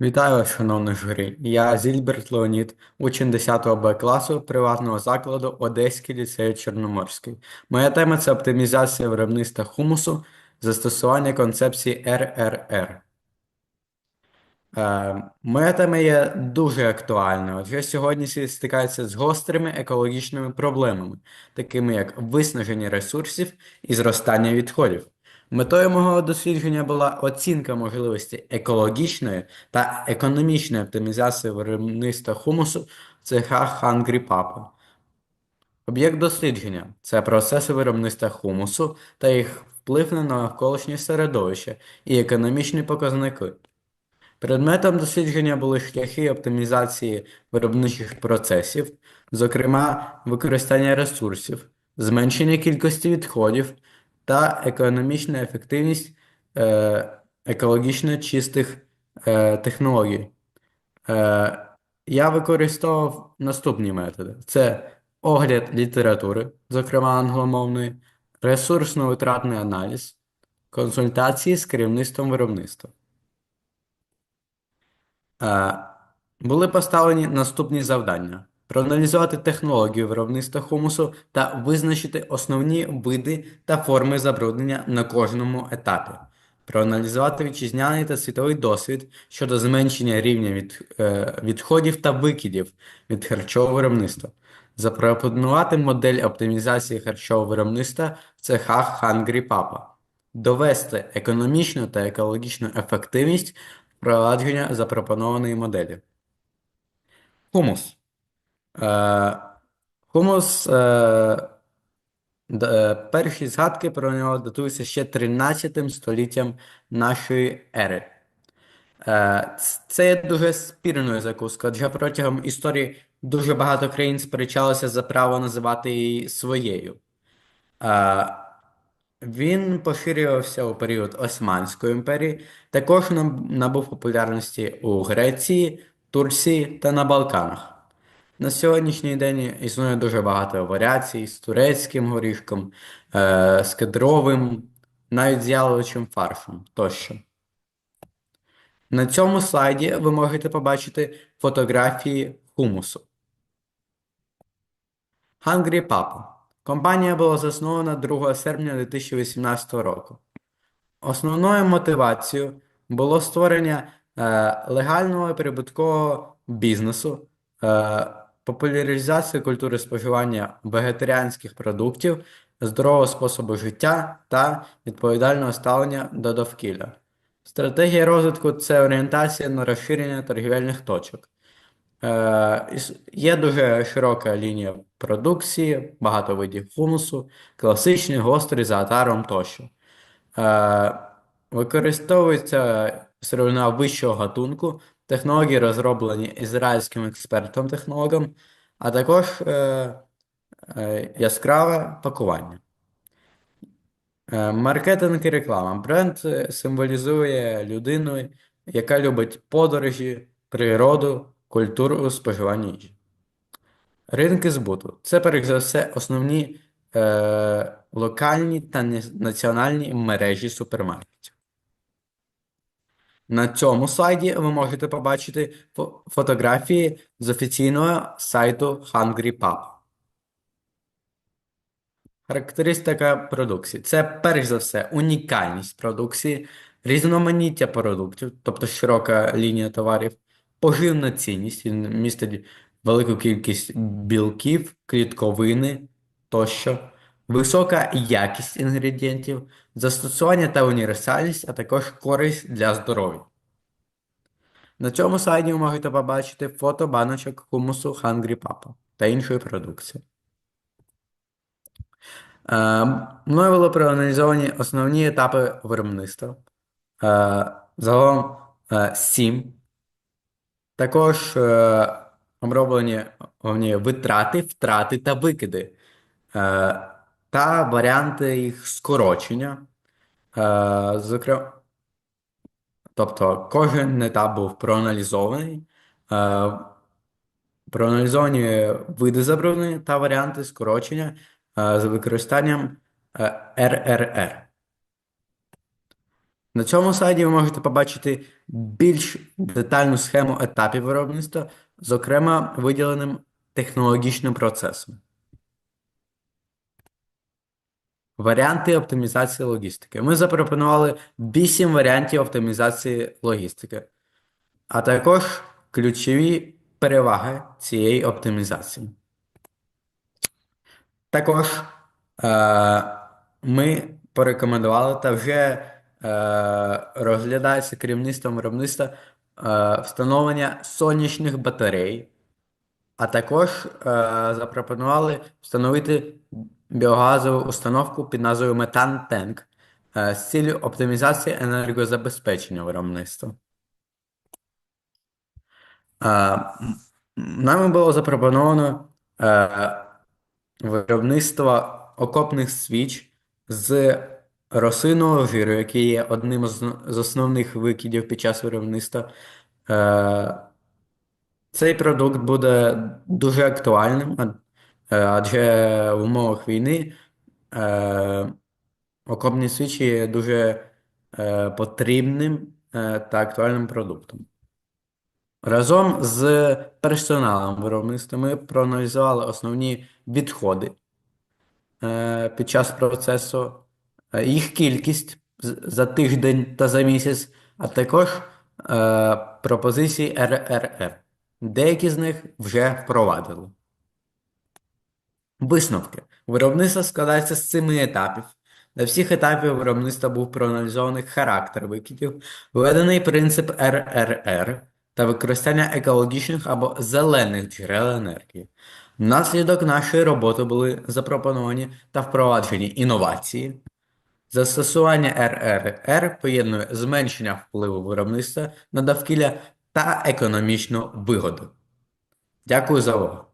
Вітаю вас, шановний журі. Я Зільберт Леонід, учень 10 Б класу приватного закладу Одеський ліцей Чорноморський. Моя тема це оптимізація виробництва хумусу, застосування концепції РРР. Е, моя тема є дуже актуальною, адже сьогодні стикається з гострими екологічними проблемами, такими як виснаження ресурсів і зростання відходів. Метою мого дослідження була оцінка можливості екологічної та економічної оптимізації виробництва хумусу в цехах Hungry Papa. Об'єкт дослідження це процеси виробництва хумусу та їх вплив на навколишнє середовище і економічні показники. Предметом дослідження були шляхи оптимізації виробничих процесів, зокрема використання ресурсів, зменшення кількості відходів та економічна ефективність е, екологічно чистих е, технологій. Е, я використовував наступні методи: це огляд літератури, зокрема англомовної, ресурсно-витратний аналіз, консультації з керівництвом виробництва. Е, Були поставлені наступні завдання: проаналізувати технологію виробництва хумусу та визначити основні види та форми забруднення на кожному етапі, проаналізувати вітчизняний та світовий досвід щодо зменшення рівня від, е, відходів та викидів від харчового виробництва, запропонувати модель оптимізації харчового виробництва в цехах Hungry Papa, довести економічну та екологічну ефективність впровадження запропонованої моделі. Хумус. Е, хумус, е, е, перші згадки про нього датуються ще 13 століттям нашої ери. Е, Це є дуже спірною закускою, адже протягом історії дуже багато країн сперечалося за право називати її своєю. Він поширювався у період Османської імперії, також набув популярності у Греції, Турції та на Балканах. На сьогоднішній день існує дуже багато варіацій з турецьким горішком, е, з кедровим, навіть з яловичим фаршем тощо. На цьому слайді ви можете побачити фотографії хумусу. Hungry Papa. Компанія була заснована 2 серпня 2018 року. Основною мотивацією було створення е, легального прибуткового бізнесу, е, популяризація культури споживання вегетаріанських продуктів, здорового способу життя та відповідального ставлення до довкілля. Стратегія розвитку це орієнтація на розширення торгівельних точок. Е, Є дуже широка лінія продукції, багато видів хумусу, класичний, гострий, за атаром тощо. Е, Використовується сировина вищого гатунку, технології розроблені ізраїльським експертом-технологом, а також е, е, яскраве пакування. Е, Маркетинг і реклама. Бренд е, символізує людину, яка любить подорожі, природу, культуру споживання їжі. Ринки збуту. Це, перш за все, основні е, локальні та національні мережі супермаркетів. На цьому слайді ви можете побачити фотографії з офіційного сайту Hungry Papa. Характеристика продукції. Це перш за все унікальність продукції, різноманіття продуктів, тобто широка лінія товарів, поживна цінність, він містить велику кількість білків, клітковини тощо, висока якість інгредієнтів, застосування та універсальність, а також користь для здоров'я. На цьому слайді ви можете побачити фото баночок хумусу Hungry Papa та іншої продукції. Е, Мною були проаналізовані основні етапи виробництва. Е, Загалом е, сім. Також оброблені витрати, втрати та викиди, та варіанти їх скорочення. Е, Зокрема, тобто кожен етап був проаналізований. Е, Проаналізовані види забруднення та варіанти скорочення е, з використанням е, РРР. На цьому слайді ви можете побачити більш детальну схему етапів виробництва, зокрема виділеним технологічним процесом. Варіанти оптимізації логістики. Ми запропонували 8 варіантів оптимізації логістики, а також ключові переваги цієї оптимізації. Також е, ми порекомендували та вже е, розглядається керівництвом виробництва е, встановлення сонячних батарей, а також е, запропонували встановити біогазову установку під назвою Метан Тенк е, з цілею оптимізації енергозабезпечення виробництва. Е, Нами було запропоновано е, виробництво окопних свіч з росинового жиру, який є одним з основних викидів під час виробництва. Е, Цей продукт буде дуже актуальним, адже в умовах війни е, окопні свічі є дуже е, потрібним е, та актуальним продуктом. Разом з персоналом виробництва ми проаналізували основні відходи е, під час процесу, е, їх кількість за тиждень та за місяць, а також е, пропозиції РРР. Деякі з них вже впровадили. Висновки. Виробництво складається з семи етапів. На всіх етапів виробництва був проаналізований характер викидів, введений принцип РРР та використання екологічних або зелених джерел енергії. Внаслідок нашої роботи були запропоновані та впроваджені інновації. Застосування РРР поєднує зменшення впливу виробництва на довкілля та економічну вигоду. Дякую за увагу.